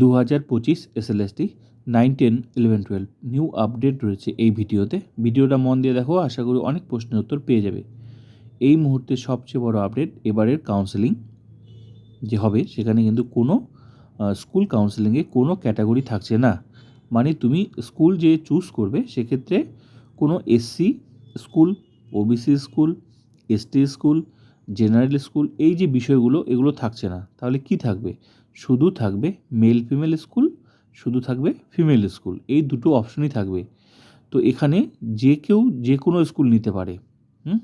দু হাজার পঁচিশ SLST nine ten eleven twelve new update রয়েছে এই ভিডিওতে। ভিডিওটা মন দিয়ে দেখো, আশা করি অনেক প্রশ্নের উত্তর পেয়ে যাবে। এই মুহূর্তে সবচেয়ে বড় আপডেট এবারের কাউন্সেলিং যে হবে, সেখানে কিন্তু কোনো স্কুল কাউন্সেলিংয়ে কোনো ক্যাটাগরি থাকছে না। মানে তুমি স্কুল যে চুজ করবে, সেক্ষেত্রে কোনো SC school OBC school ST school general school এই যে বিষয়গুলো, এগুলো থাকছে না। তাহলে কি থাকবে? শুধু থাকবে মেল ফিমেল স্কুল শুধু থাকবে ফিমেল স্কুল এই দুটো অপশনই থাকবে। তো এখানে যে কেউ যে কোনো স্কুল নিতে পারে, হুম?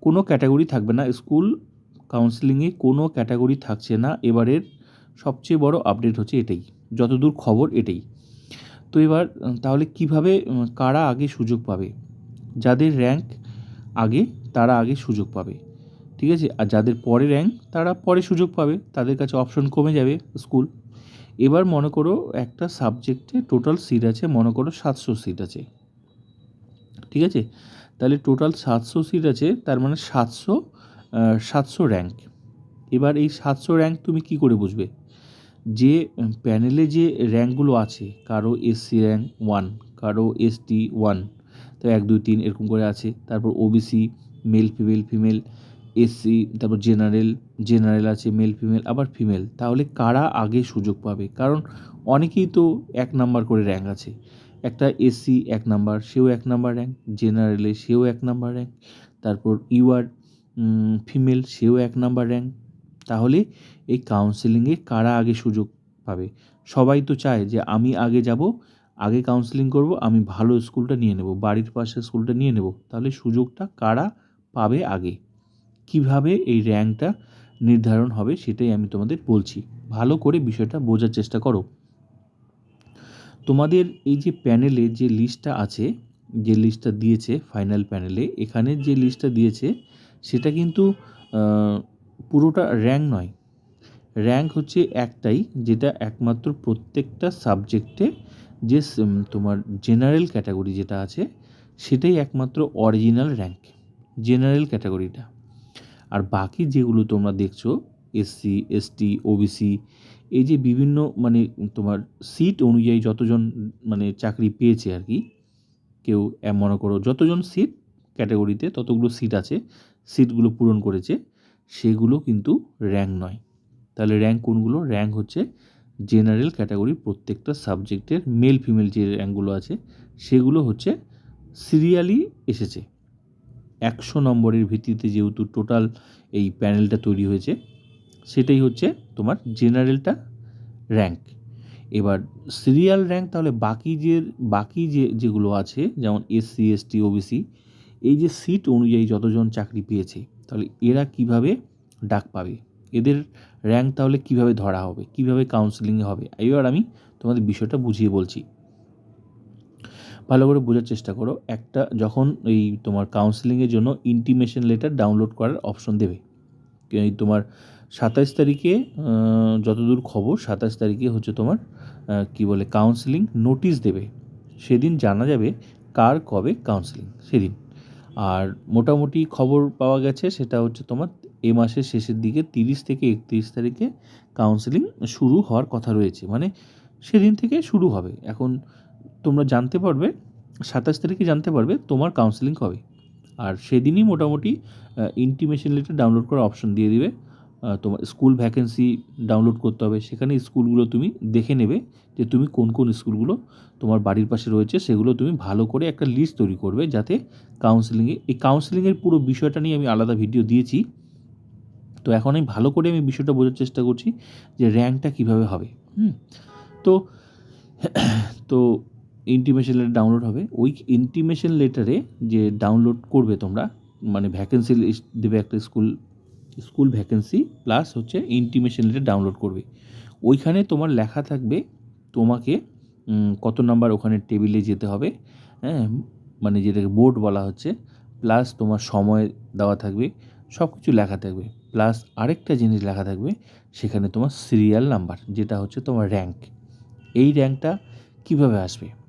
কোনো ক্যাটাগরি থাকবে না। স্কুল কাউন্সিলিংয়ে কোনো ক্যাটাগরি থাকছে না। এবারের সবচেয়ে বড় আপডেট হচ্ছে এটাই। যতদূর খবর, এটাই। তো এবার তাহলে কীভাবে কারা আগে সুযোগ পাবে? যাদের র্যাঙ্ক আগে, তারা আগে সুযোগ পাবে। ঠিক আছে? আর যাদের পরে র্যাঙ্ক তারা পরে সুযোগ পাবে। তাদের কাছে অপশন কমে যাবে স্কুল এবার মনে করো একটা সাবজেক্টে টোটাল সিট আছে, মনে করো সাতশো সিট আছে। ঠিক আছে? তাহলে টোটাল সাতশো সিট আছে, তার মানে সাতশো সাতশো র্যাঙ্ক এবার এই সাতশো র্যাঙ্ক তুমি কি করে বুঝবে? যে প্যানেলে যে র্যাঙ্কগুলো আছে, কারও এসসি র্যাঙ্ক ওয়ান কারও এসটি ওয়ান তো এক, দুই, তিন এরকম করে আছে। তারপর OBC male female female SC, তারপর জেনারেল জেনারেল আছে মেল ফিমেল আবার ফিমেল তাহলে কারা আগে সুযোগ পাবে? কারণ অনেকেই তো এক নাম্বার করে র্যাঙ্ক আছে। একটা এসসি এক নাম্বার সেও এক নাম্বার র্যাঙ্ক জেনারেলে সেও এক নাম্বার র্যাঙ্ক তারপর ইউআর ফিমেল সেও এক নাম্বার র্যাঙ্ক তাহলে এই কাউন্সেলিংয়ে কারা আগে সুযোগ পাবে? সবাই তো চায় যে আমি আগে যাব, আগে কাউন্সেলিং করব, আমি ভালো স্কুলটা নিয়ে নেব, বাড়ির পাশে স্কুলটা নিয়ে নেব, তাহলে সুযোগটা কারা পাবে আগে? কীভাবে এই র্যাঙ্কটা নির্ধারণ হবে সেটাই আমি তোমাদের বলছি। ভালো করে বিষয়টা বোঝার চেষ্টা করো। তোমাদের এই যে প্যানেলে যে লিস্টটা আছে, যে লিস্টটা দিয়েছে ফাইনাল প্যানেলে এখানে যে লিস্টটা দিয়েছে, সেটা কিন্তু পুরোটা র্যাঙ্ক নয়। র্যাঙ্ক হচ্ছে একটাই, যেটা একমাত্র প্রত্যেকটা সাবজেক্টে যে তোমার জেনারেল ক্যাটাগরি যেটা আছে, সেটাই একমাত্র অরিজিনাল র্যাঙ্ক জেনারেল ক্যাটাগরিটা আর বাকি যেগুলো তোমরা দেখছ এসসি এসটি ওবিসি এই যে বিভিন্ন মানে তোমার সিট অনুযায়ী যতজন মানে চাকরি পেয়েছে আর কি, কেউ মনে করো যতজন সিট ক্যাটাগরিতে ততগুলো সিট আছে সিটগুলো পূরণ করেছে, সেগুলো কিন্তু র্যাঙ্ক নয়। তাহলে র্যাঙ্ক কোনগুলো? র্যাঙ্ক হচ্ছে জেনারেল ক্যাটাগরি প্রত্যেকটা সাবজেক্টের মেল ফিমেল যে র্যাঙ্কগুলো আছে, সেগুলো হচ্ছে সিরিয়ালি এসেছে। একশো নম্বরের ভিত্তিতে যেহেতু টোটাল এই প্যানেলটা তৈরি হয়েছে, সেটাই হচ্ছে তোমার জেনারেলটা র্যাঙ্ক। এবার সিরিয়াল র্যাঙ্ক তাহলে বাকি যে বাকি যে, যেগুলো আছে, যেমন এসসি, এসটি, ওবিসি, এই যে সিট অনুযায়ী যতজন চাকরি পেয়েছে, তাহলে এরা কীভাবে ডাক পাবে? এদের র্যাঙ্ক তাহলে কীভাবে ধরা হবে? কীভাবে কাউন্সেলিংয়ে হবে? এবার আমি তোমাদের বিষয়টা বুঝিয়ে বলছি। ভালো করে বোঝার চেষ্টা করো। একটা যখন এই তোমার কাউন্সেলিংয়ের জন্য ইন্টিমেশন লেটার ডাউনলোড করার অপশন দেবে। এই তোমার সাতাশ তারিখে যতদূর খবর সাতাশ তারিখে হচ্ছে তোমার কি বলে কাউন্সেলিং নোটিশ দেবে। সেদিন জানা যাবে কার কবে কাউন্সেলিং সেদিন। আর মোটামুটি খবর পাওয়া গেছে, সেটা হচ্ছে তোমার এ মাসের শেষের দিকে তিরিশ থেকে একত্রিশ তারিখে কাউন্সেলিং শুরু হওয়ার কথা রয়েছে। মানে সেদিন থেকে শুরু হবে। এখন তোমরা জানতে পারবে, সাতাশ তারিখে জানতে পারবে তোমার কাউন্সেলিং কবে আর সেদিনই মোটামুটি ইন্টিমেশন লেটার ডাউনলোড করার অপশন দিয়ে দিবে। তোমার স্কুল ভ্যাকেন্সি ডাউনলোড করতে হবে। সেখানে স্কুলগুলো তুমি দেখে নেবে যে তুমি কোন কোন স্কুলগুলো তোমার বাড়ির পাশে রয়েছে, সেগুলো তুমি ভালো করে একটা লিস্ট তৈরি করবে যাতে কাউন্সেলিংয়ে এই কাউন্সেলিংয়ের পুরো বিষয়টা নিয়ে আমি আলাদা ভিডিও দিয়েছি। তো এখন আমি ভালো করে আমি বিষয়টা বোঝার চেষ্টা করছি যে র্যাঙ্কটা কীভাবে হবে। হুম? তো তো ইন্টিমেশন লেটার ডাউনলোড হবে। ওই ইন্টিমেশন লেটারে যে ডাউনলোড করবে তোমরা মানে ভ্যাকেন্সি লিস্ট দেবে একটা স্কুল স্কুল ভ্যাকেন্সি প্লাস হচ্ছে ইন্টিমেশন লেটার ডাউনলোড করবে। ওইখানে তোমার লেখা থাকবে তোমাকে কত নাম্বার ওখানে টেবিলে যেতে হবে হ্যাঁ? মানে যেটাকে বোর্ড বলা হচ্ছে প্লাস তোমার সময় দেওয়া থাকবে সব কিছু লেখা থাকবে। প্লাস আরেকটা জিনিস লেখা থাকবে, সেখানে তোমার সিরিয়াল নাম্বার যেটা হচ্ছে তোমার র্যাঙ্ক এই র্যাঙ্কটা কীভাবে আসবে?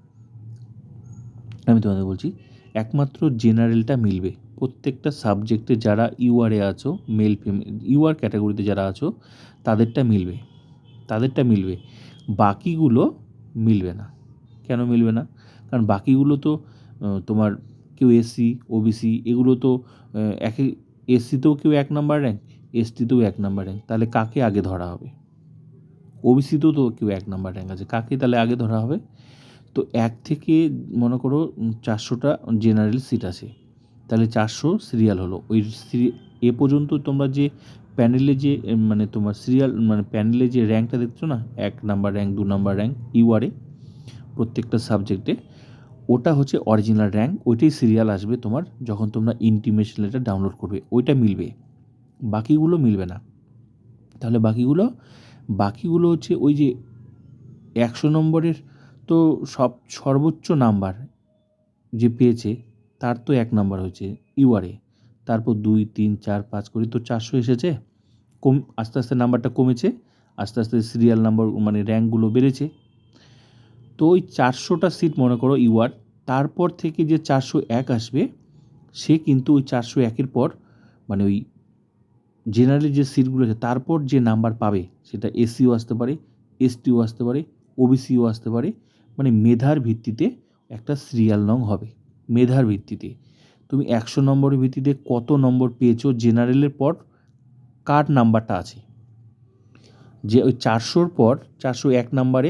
আমি তোমাদের বলছি, একমাত্র জেনারেলটা মিলবে। প্রত্যেকটা সাবজেক্টে যারা ইউআরে আছো, মেল ফিমেল ইউআর ক্যাটাগরিতে যারা আছো, তাদেরটা মিলবে। তাদেরটা মিলবে। বাকিগুলো মিলবে না। কেন মিলবে না? কারণ বাকিগুলো তো তোমার কেউ এসসি, ওবিসি, এগুলো তো একে, এসসিতেও কেউ এক নাম্বার র্যাঙ্ক, এসটিতেও এক নাম্বার র্যাঙ্ক। তাহলে কাকে আগে ধরা হবে? ওবিসিতেও তো কেউ এক নাম্বার র্যাঙ্ক আছে। কাকে তাহলে আগে ধরা হবে? তো এক থেকে মনে করো চারশোটা জেনারেল সিট আছে। তাহলে চারশো সিরিয়াল হলো। ওই সিরি- এ পর্যন্ত তোমরা যে প্যানেলে যে মানে তোমার সিরিয়াল মানে প্যানেলে যে র্যাঙ্কটা দেখছ না, এক নাম্বার র্যাঙ্ক দু নাম্বার র্যাঙ্ক ইউআরে প্রত্যেকটা সাবজেক্টে ওটা হচ্ছে অরিজিনাল র্যাঙ্ক ওইটাই সিরিয়াল আসবে তোমার যখন তোমরা ইন্টিমেশন লেটার ডাউনলোড করবে। ওইটা মিলবে। বাকিগুলো মিলবে না। তাহলে বাকিগুলো বাকিগুলো হচ্ছে ওই যে একশো নম্বরের তো সব সর্বোচ্চ নাম্বার যে পেয়েছে, তার তো এক নাম্বার হয়েছে ইউআরে তারপর দুই, তিন, চার, পাঁচ করে তো চারশো এসেছে। কম, আস্তে আস্তে নাম্বারটা কমেছে, আস্তে আস্তে সিরিয়াল নাম্বার মানে র্যাঙ্কগুলো বেড়েছে। তো ওই চারশোটা সিট মনে করো ইউআর, তারপর থেকে যে চারশো এক আসবে, সে কিন্তু ওই চারশো একের পর মানে ওই জেনারেলি যে সিটগুলো আছে, তারপর যে নাম্বার পাবে, সেটা এসিও আসতে পারে এসটিও আসতে পারে ওবিসিও আসতে পারে মানে মেধার ভিত্তিতে একটা সিরিয়াল নং হবে। মেধার ভিত্তিতে। তুমি একশো নম্বরের ভিত্তিতে কত নম্বর পেয়েছ? জেনারেলের পর কার নাম্বারটা আছে? যে ওই চারশোর পর, চারশো এক নাম্বারে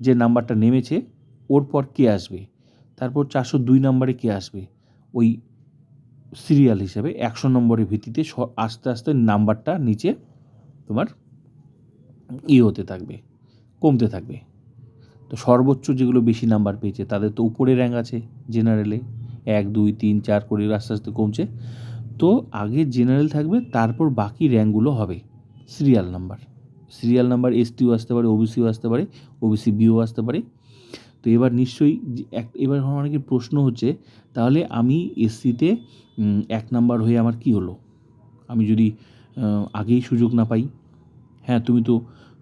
যে নাম্বারটা নেমেছে, ওর পর কে আসবে? তারপর চারশো দুই নম্বরে কে আসবে? ওই সিরিয়াল হিসাবে একশো নম্বরের ভিত্তিতে আস্তে আস্তে নাম্বারটা নিচে তোমার ই হতে থাকবে, কমতে থাকবে। তো সর্বোচ্চ যেগুলো বেশি নাম্বার পেয়েছে, তাদের তো উপরে র্যাঙ্ক আছে জেনারেলে এক, দুই, তিন, চার করে আস্তে আস্তে কমছে। তো আগে জেনারেল থাকবে, তারপর বাকি র্যাঙ্কগুলো হবে সিরিয়াল নাম্বার সিরিয়াল নাম্বার এসটিও আসতে পারে ওবিসিও আসতে পারে ওবিসি বিও আসতে পারে। তো এবার নিশ্চয়ই এক, এবার অনেকের প্রশ্ন হচ্ছে, তাহলে আমি এসসিতে এক নাম্বার হয়ে আমার কি হলো? আমি যদি আগেই সুযোগ না পাই হ্যাঁ তুমি তো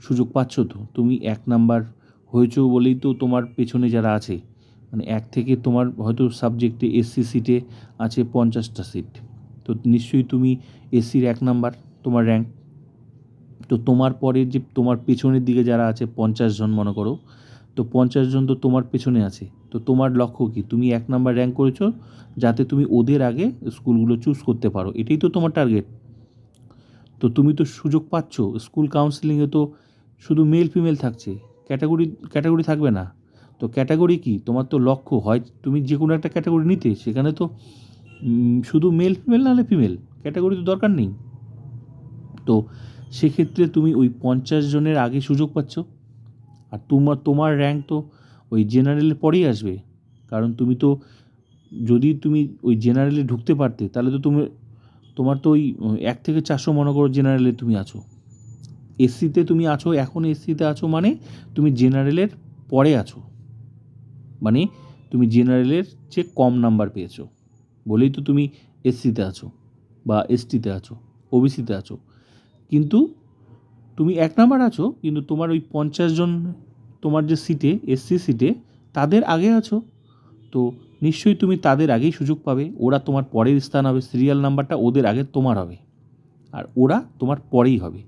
সুযোগ পাচ্ছ তো, তুমি এক নাম্বার হয়েছো বলেই তো তোমার পেছনে যারা আছে। মানে এক থেকে তোমার হয়তো সাবজেক্টে এসসি সিটে আছে পঞ্চাশটা সিট তো নিশ্চয়ই তুমি এসসির এক নাম্বার তোমার র্যাঙ্ক তো তোমার পরে যে তোমার পেছনের দিকে যারা আছে, পঞ্চাশ জন মনে করো, তো পঞ্চাশ জন তো তোমার পেছনে আছে। তো তোমার লক্ষ্য কি? তুমি এক নাম্বার র্যাঙ্ক করেছ, যাতে তুমি ওদের আগে স্কুলগুলো চুজ করতে পারো। এটাই তো তোমার টার্গেট তো তুমি তো সুযোগ পাচ্ছ স্কুল কাউন্সিলিংয়ে তো শুধু মেল ফিমেল থাকছে। ক্যাটাগরি ক্যাটাগরি থাকবে না। তো ক্যাটাগরি কি? তোমার তো লক্ষ্য, হয় তুমি যে কোনো একটা ক্যাটাগরি নিতে, সেখানে তো শুধু মেল ফিমেল নাহলে ফিমেল ক্যাটাগরি তো দরকার নেই। তো সেক্ষেত্রে তুমি ওই পঞ্চাশ জনের আগে সুযোগ পাচ্ছ। আর তোমার তোমার র্যাঙ্ক তো ওই জেনারেলের পরেই আসবে। কারণ তুমি তো, যদি তুমি ওই জেনারেলে ঢুকতে পারতে, তাহলে তো তুমি, তোমার তো ওই, এক থেকে চারশো মনে করো জেনারেলে তুমি আছো। এসসিতে তুমি আছো, এখন এসসিতে আছো মানে তুমি জেনারেলের পরে আছো। মানে তুমি জেনারেলের চেয়ে কম নাম্বার পেয়েছ। বলেই তো তুমি এসসিতে আছো বা এসটিতে আছো, ওবিসিতে আছো। কিন্তু তুমি এক নাম্বার আছো, কিন্তু তোমার ওই পঞ্চাশ জন তোমার যে সিটে, এসসি সিটে, তাদের আগে আছো। তো নিশ্চয়ই তুমি তাদের আগেই সুযোগ পাবে। ওরা তোমার পরের স্থান হবে, সিরিয়াল নাম্বারটা ওদের আগে তোমার হবে। আর ওরা তোমার পরেই হবে।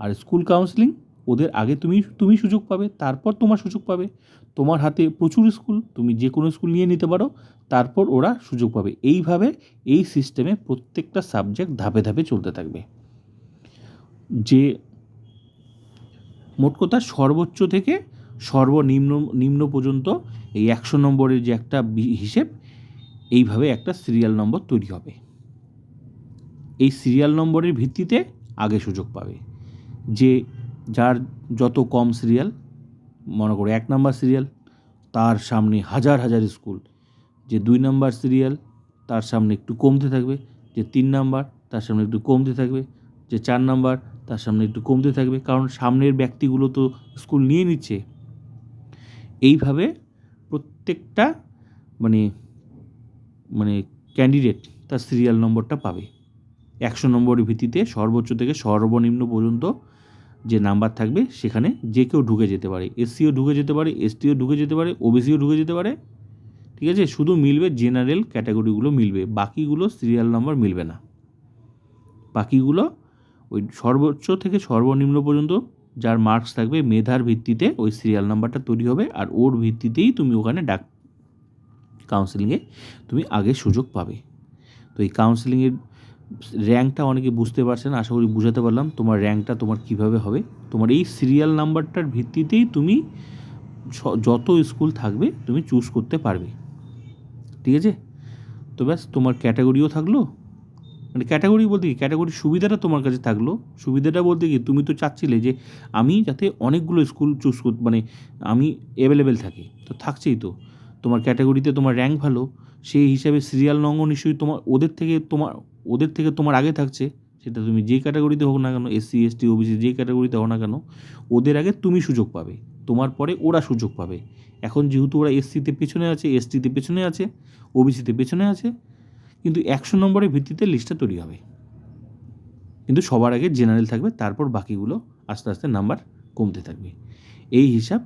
আর স্কুল কাউন্সিলিং, ওদের আগে তুমি তুমি সুযোগ পাবে, তারপর তোমার সুযোগ পাবে। তোমার হাতে প্রচুর স্কুল, তুমি যে কোনো স্কুল নিয়ে নিতে পারো, তারপর ওরা সুযোগ পাবে। এইভাবে এই সিস্টেমে প্রত্যেকটা সাবজেক্ট ধাপে ধাপে চলতে থাকবে। যে মোট কথা সর্বোচ্চ থেকে সর্বনিম্ন, নিম্ন পর্যন্ত এই একশো নম্বরের যে একটা হিসেব, এইভাবে একটা সিরিয়াল নম্বর তৈরি হবে। এই সিরিয়াল নম্বরের ভিত্তিতে আগে সুযোগ পাবে। যে যার যত কম সিরিয়াল, মনে করো এক নাম্বার সিরিয়াল, তার সামনে হাজার হাজার স্কুল। যে দুই নাম্বার সিরিয়াল, তার সামনে একটু কমতে থাকবে। যে তিন নাম্বার, তার সামনে একটু কমতে থাকবে। যে চার নাম্বার, তার সামনে একটু কমতে থাকবে। কারণ সামনের ব্যক্তিগুলো তো স্কুল নিয়ে নিচ্ছে। এইভাবে প্রত্যেকটা মানে মানে ক্যান্ডিডেট তার সিরিয়াল নম্বরটা পাবে। একশো নম্বরের ভিত্তিতে সর্বোচ্চ থেকে সর্বনিম্ন পর্যন্ত যে নাম্বার থাকবে সেখানে যে কেউ ঢুকে যেতে পারে, এসসিও ঢুকে যেতে পারে, এসটিও ঢুকে যেতে পারে, ওবিসিও ঢুকে যেতে পারে, ঠিক আছে? শুধু মিলবে জেনারেল ক্যাটাগরিগুলো মিলবে, বাকিগুলো সিরিয়াল নাম্বার মিলবে না। বাকিগুলো ওই সর্বোচ্চ থেকে সর্বনিম্ন পর্যন্ত যার মার্কস থাকবে মেধার ভিত্তিতে ওই সিরিয়াল নাম্বারটা তৈরি হবে আর ওর ভিত্তিতেই তুমি ওখানে ডাক কাউন্সেলিংয়ে তুমি আগে সুযোগ পাবে। তো এই কাউন্সেলিংয়ের র্যাঙ্কটা অনেকে বুঝতে পারছে না আশা করি বুঝাতে পারলাম। তোমার র্যাঙ্কটা তোমার কীভাবে হবে? তোমার এই সিরিয়াল নাম্বারটার ভিত্তিতেই তুমি যত স্কুল থাকবে, তুমি চুজ করতে পারবে। ঠিক আছে? তো ব্যাস, তোমার ক্যাটাগরিও থাকল। মানে ক্যাটাগরি বলতে কি? ক্যাটাগরির সুবিধাটা তোমার কাছে থাকল। সুবিধাটা বলতে কি? তুমি তো চাচ্ছিলে যে আমি যাতে অনেকগুলো স্কুল চুজ কর মানে আমি অ্যাভেলেবেল থাকি। তো থাকছেই তো। তোমার ক্যাটাগরিতে তোমার র্যাঙ্ক ভালো। সেই হিসাবে সিরিয়াল নঙ্গ নিশ্চয়ই তোমার, ওদের থেকে তোমার ওদের থেকে তোমার আগে থাকছে, সেটা তুমি যে ক্যাটাগরিতে হোক না কেন এসসি এসটি ওবিসি যে ক্যাটাগরিতে হোক না কেন, ওদের আগে তুমি সুযোগ পাবে। তোমার পরে ওরা সুযোগ পাবে। এখন যেহেতু ওরা এসসিতে পেছনে আছে এসটিতে পেছনে আছে ওবিসিতে পেছনে আছে, কিন্তু একশো নম্বরের ভিত্তিতে লিস্টটা তৈরি হবে। কিন্তু সবার আগে জেনারেল থাকবে, তারপর বাকিগুলো আস্তে আস্তে নাম্বার কমতে থাকবে। এই হিসাব।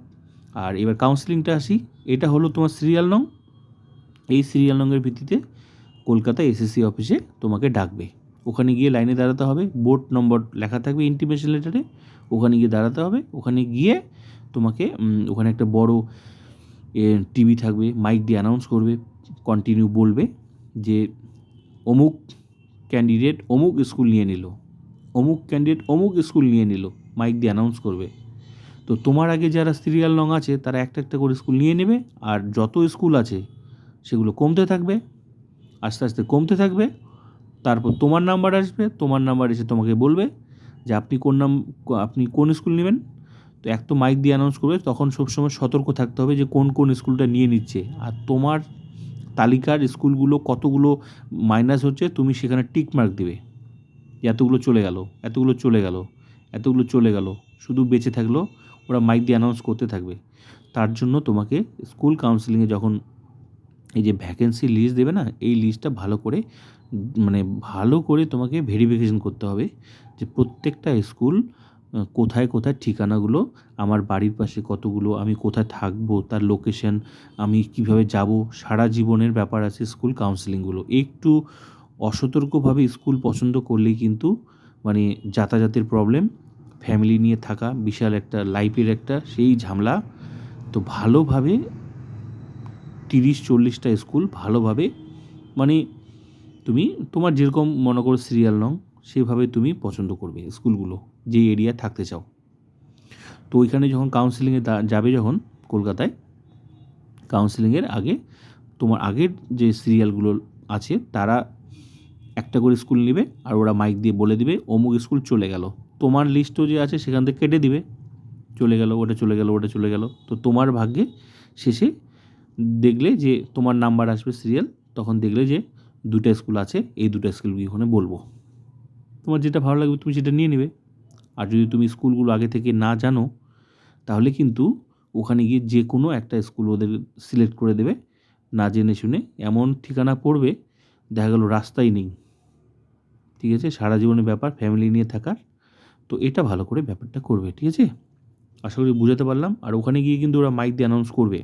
আর এবার কাউন্সিলিংটা আসি। এটা হলো তোমার সিরিয়াল নং এই সিরিয়াল নংয়ের ভিত্তিতে কলকাতা এসএসসি অফিসে তোমাকে ডাকবে। ওখানে গিয়ে লাইনে দাঁড়াতে হবে, বোর্ড নম্বর লেখা থাকবে ইন্টিমেশন লেটারে ওখানে গিয়ে দাঁড়াতে হবে, ওখানে গিয়ে তোমাকে ওখানে একটা বড় টিভি থাকবে মাইক দিয়ে অ্যানাউন্স করবে কন্টিনিউ বলবে যে অমুক ক্যান্ডিডেট অমুক স্কুল নিয়ে নিল, অমুক ক্যান্ডিডেট অমুক স্কুল নিয়ে নিল মাইক দিয়ে অ্যানাউন্স করবে। তো তোমার আগে যারা সিরিয়াল নং আছে, তারা একটা একটা করে স্কুল নিয়ে নেবে, আর যত স্কুল আছে, সেগুলো কমতে থাকবে। আস্তে আস্তে কমতে থাকবে। তারপর তোমার নাম্বার আসবে, তোমার নাম্বার এসে তোমাকে বলবে যে আপনি কোন নাম, আপনি কোন স্কুল নেবেন। তো এক তো মাইক দিয়ে অ্যানাউন্স করবে, তখন সবসময় সতর্ক থাকতে হবে যে কোন কোন স্কুলটা নিয়ে নিচ্ছে। আর তোমার তালিকার স্কুলগুলো কতগুলো মাইনাস হচ্ছে, তুমি সেখানে টিক মার্ক দিবে। এতগুলো চলে গেল, এতগুলো চলে গেল, এতগুলো চলে গেল, শুধু বেঁচে থাকল, ওরা মাইক দিয়ে অ্যানাউন্স করতে থাকবে। তার জন্য তোমাকে স্কুল কাউন্সিলিংয়ে যখন এই যে ভ্যাকেন্সি লিস্ট দেবে না, এই লিস্টটা ভালো করে মানে ভালো করে তোমাকে ভেরিফিকেশন করতে হবে যে প্রত্যেকটা স্কুল কোথায় কোথায় ঠিকানাগুলো, আমার বাড়ির পাশে কতগুলো, আমি কোথায় থাকব, তার লোকেশন আমি কীভাবে যাব, সারা জীবনের ব্যাপার আছে স্কুল কাউন্সিলিংগুলো একটু অসতর্কভাবে স্কুল পছন্দ করলেই কিন্তু মানে যাতায়াতের প্রবলেম ফ্যামিলি নিয়ে থাকা, বিশাল একটা লাইফের একটা সেই ঝামেলা। তো ভালোভাবে তিরিশ, চল্লিশটা স্কুল ভালোভাবে মানে তুমি, তোমার যেরকম মনে করো সিরিয়াল নং সেভাবে তুমি পছন্দ করবে স্কুলগুলো, যে এরিয়া থাকতে চাও। তো ওইখানে যখন কাউন্সিলিংয়ে যাবে যখন কলকাতায় কাউন্সিলিংয়ের আগে, তোমার আগের যে সিরিয়ালগুলো আছে, তারা একটা করে স্কুল নেবে, আর ওরা মাইক দিয়ে বলে দিবে, অমুক স্কুল চলে গেল। তোমার লিস্টও যে আছে, সেখান থেকে কেটে দিবে। চলে গেল, ওটা চলে গেল, ওটা চলে গেল। তো তোমার ভাগ্যে শেষে দেখলে যে তোমার নাম্বার আসবে সিরিয়াল তখন দেখলে যে দুটা স্কুল আছে, এই দুটো স্কুল গিয়ে ওখানে বলব। তোমার যেটা ভালো লাগবে তুমি সেটা নিয়ে নেবে। আর যদি তুমি স্কুলগুলো আগে থেকে না জানো, তাহলে কিন্তু ওখানে গিয়ে যে কোনো একটা স্কুল ওদের সিলেক্ট করে দেবে। না জেনে শুনে এমন ঠিকানা পড়বে, দেখা গেল রাস্তাই নেই। ঠিক আছে? সারা জীবনের ব্যাপার ফ্যামিলি নিয়ে থাকার। তো এটা ভালো করে ব্যাপারটা করবে, ঠিক আছে? আশা করি বুঝাতে পারলাম। আর ওখানে গিয়ে কিন্তু ওরা মাইক দিয়ে অ্যানাউন্স করবে।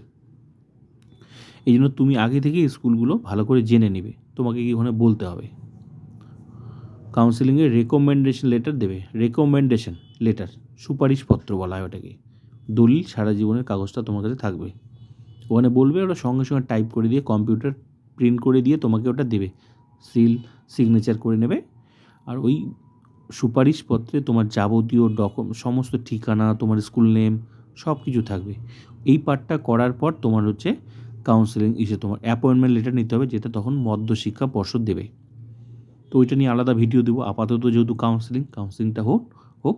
এই জন্য তুমি আগে থেকে স্কুলগুলো ভালো করে জেনে নেবে। তোমাকে কি ওখানে বলতে হবে? কাউন্সিলিংয়ে রেকমেন্ডেশন লেটার দেবে। রেকমেন্ডেশন লেটার সুপারিশপত্র বলা হয় ওটাকে। দলিল সারা জীবনের কাগজটা তোমার কাছে থাকবে। ওখানে বলবে ওরা সঙ্গে সঙ্গে টাইপ করে দিয়ে কম্পিউটার প্রিন্ট করে দিয়ে তোমাকে ওটা দেবে। সিল সিগনেচার করে নেবে। আর ওই সুপারিশপত্রে তোমার যাবতীয় ডকুম সমস্ত ঠিকানা, তোমার স্কুল নেম সব কিছু থাকবে। এই পার্টটা করার পর তোমার হচ্ছে কাউন্সিলিং ইসে তোমার অ্যাপয়েন্টমেন্ট লেটার নিতে হবে, যেটা তখন মধ্যশিক্ষা পর্ষদ দেবে। তো ওইটা নিয়ে আলাদা ভিডিও দেবো। আপাতত যেহেতু কাউন্সিলিং কাউন্সিলিংটা হোক হোক,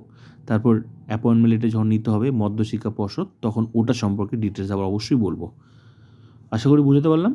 তারপর অ্যাপয়েন্টমেন্ট লেটার যখন নিতে হবে মধ্যশিক্ষা পর্ষদ, তখন ওটা সম্পর্কে ডিটেলস আবার অবশ্যই বলব। আশা করি বুঝতে পারলাম?